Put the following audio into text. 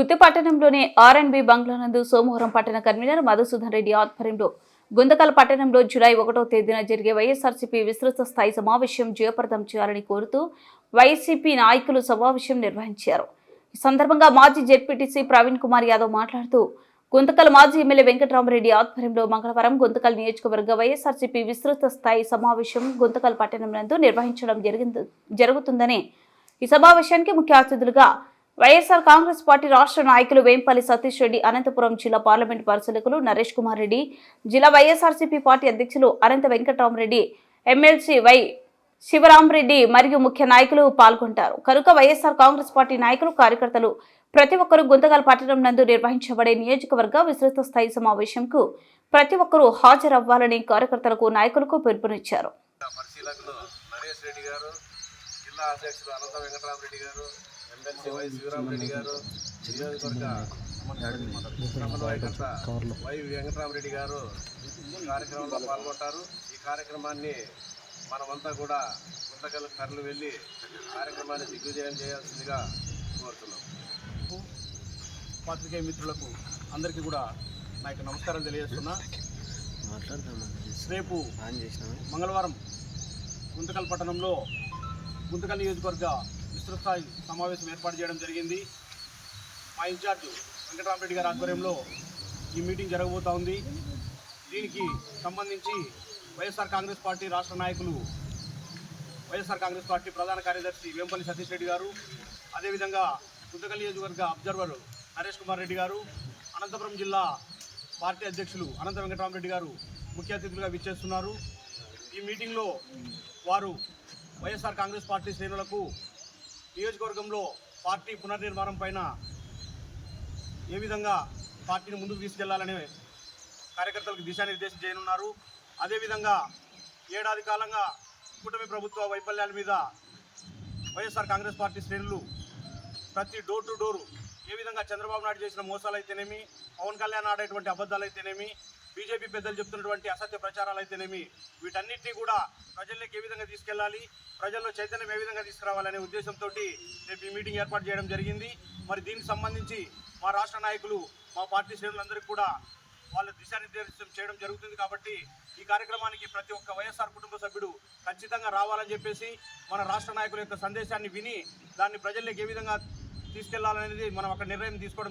గుత్తి పట్టణంలోని ఆర్ఎన్బి బంగ్లానందు సోమవారం పట్టణ కన్వీనర్ మధుసూదన్ రెడ్డి ఆధ్వర్యంలో గుందకల్ పట్టణంలో జూలై ఒకటో తేదీన జరిగే వైఎస్ఆర్సీపీ విస్తృత స్థాయి సమావేశం జయప్రదం చేయాలని కోరుతూ వైసీపీ నాయకులు సమావేశం నిర్వహించారు. ఈ సందర్భంగా మాజీ జెడ్పీటీసీ ప్రవీణ్ కుమార్ యాదవ్ మాట్లాడుతూ గుంతకల్ మాజీ ఎమ్మెల్యే వెంకటరామరెడ్డి ఆధ్వర్యంలో మంగళవారం గుంతకల్ నియోజకవర్గ వైఎస్ఆర్సీపీ విస్తృత స్థాయి సమావేశం గుంతకల్ పట్టణం నందు నిర్వహించడం జరిగింది జరుగుతుందని ఈ సమావేశానికి ముఖ్య అతిథులుగా వైఎస్ఆర్ కాంగ్రెస్ పార్టీ రాష్ట్ర నాయకులు వేంపల్లి సతీష్ రెడ్డి అనంతపురం జిల్లా పార్లమెంట్ పరిశీలకులు నరేష్ కుమార్ రెడ్డి జిల్లా వైఎస్ఆర్సీపీ పార్టీ అధ్యక్షులు అనంత వెంకటరామరెడ్డి ఎమ్మెల్సీ వై శివరామరెడ్డి మరియు ముఖ్య నాయకులు పాల్గొంటారు. కనుక వైఎస్ఆర్ కాంగ్రెస్ పార్టీ నాయకులు కార్యకర్తలు ప్రతి ఒక్కరూ గుంతకల్ పట్టణం నందు నిర్వహించబడే నియోజకవర్గ విస్తృత స్థాయి సమావేశంకు ప్రతి ఒక్కరూ హాజరవ్వాలని కార్యకర్తలకు నాయకులకు పిలుపునిచ్చారు. ఎమ్మెల్సీ వై శివరామరెడ్డి గారు నియోజకవర్గ సమన్వయకర్త వై వెంకటరామరెడ్డి గారు ఈ కార్యక్రమంలో పాల్గొంటారు ఈ కార్యక్రమాన్ని మనమంతా కూడా గుంతకల్ కర్లు వెళ్ళి కార్యక్రమాన్ని దిగ్విజయం చేయాల్సిందిగా కోరుతున్నాం పాత్రికేయ మిత్రులకు అందరికీ కూడా నా యొక్క నమస్కారం తెలియజేస్తున్నా. రేపు మంగళవారం గుంతకల్ పట్టణంలో గుంతకల్ నియోజకవర్గ విస్తృత స్థాయి సమావేశం ఏర్పాటు చేయడం జరిగింది. మా ఇన్ఛార్జ్ వెంకటరామరెడ్డి గారి ఆధ్వర్యంలో ఈ మీటింగ్ జరగబోతా ఉంది. దీనికి సంబంధించి వైఎస్ఆర్ కాంగ్రెస్ పార్టీ రాష్ట్ర నాయకులు వైఎస్ఆర్ కాంగ్రెస్ పార్టీ ప్రధాన కార్యదర్శి వేంపల్లి సతీష్ రెడ్డి గారు అదేవిధంగా గుంతకల్ నియోజకవర్గ అబ్జర్వర్ నరేష్ కుమార్ రెడ్డి గారు అనంతపురం జిల్లా పార్టీ అధ్యక్షులు అనంత వెంకటరామరెడ్డి గారు ముఖ్య అతిథులుగా విచ్చేస్తున్నారు. ఈ మీటింగ్లో వారు వైఎస్ఆర్ కాంగ్రెస్ పార్టీ శ్రేణులకు నియోజకవర్గంలో పార్టీ పునర్నిర్మాణం పైన ఏ విధంగా పార్టీని ముందుకు తీసుకెళ్ళాలనే కార్యకర్తలకు దిశానిర్దేశం చేయనున్నారు. అదేవిధంగా ఏడాది కాలంగా కూటమి ప్రభుత్వ వైఫల్యాల మీద వైఎస్ఆర్ కాంగ్రెస్ పార్టీ శ్రేణులు ప్రతి డోర్ టు డోరు ఏ విధంగా చంద్రబాబు నాయుడు చేసిన మోసాలు అయితేనేమి పవన్ కళ్యాణ్ ఆడేటువంటి అబద్ధాలు అయితేనేమి బీజేపీ పెద్దలు చెప్తున్నటువంటి అసత్య ప్రచారాలు అయితేనేమి వీటన్నిటినీ కూడా ప్రజల్లోకి ఏ విధంగా తీసుకెళ్ళాలి ప్రజల్లో చైతన్యం ఏ విధంగా తీసుకురావాలనే ఉద్దేశంతో రేపు ఈ మీటింగ్ ఏర్పాటు చేయడం జరిగింది. మరి దీనికి సంబంధించి మా రాష్ట్ర నాయకులు మా పార్టీ శ్రేణులందరికీ కూడా వాళ్ళ దిశానిర్దేశం చేయడం జరుగుతుంది కాబట్టి ఈ కార్యక్రమానికి ప్రతి ఒక్క వైఎస్ఆర్ కుటుంబ సభ్యుడు ఖచ్చితంగా రావాలని చెప్పేసి మన రాష్ట్ర నాయకుల యొక్క సందేశాన్ని విని దాన్ని ప్రజల్లోకి ఏ విధంగా తీసుకెళ్ళాలనేది మనం అక్కడ నిర్ణయం తీసుకోవడం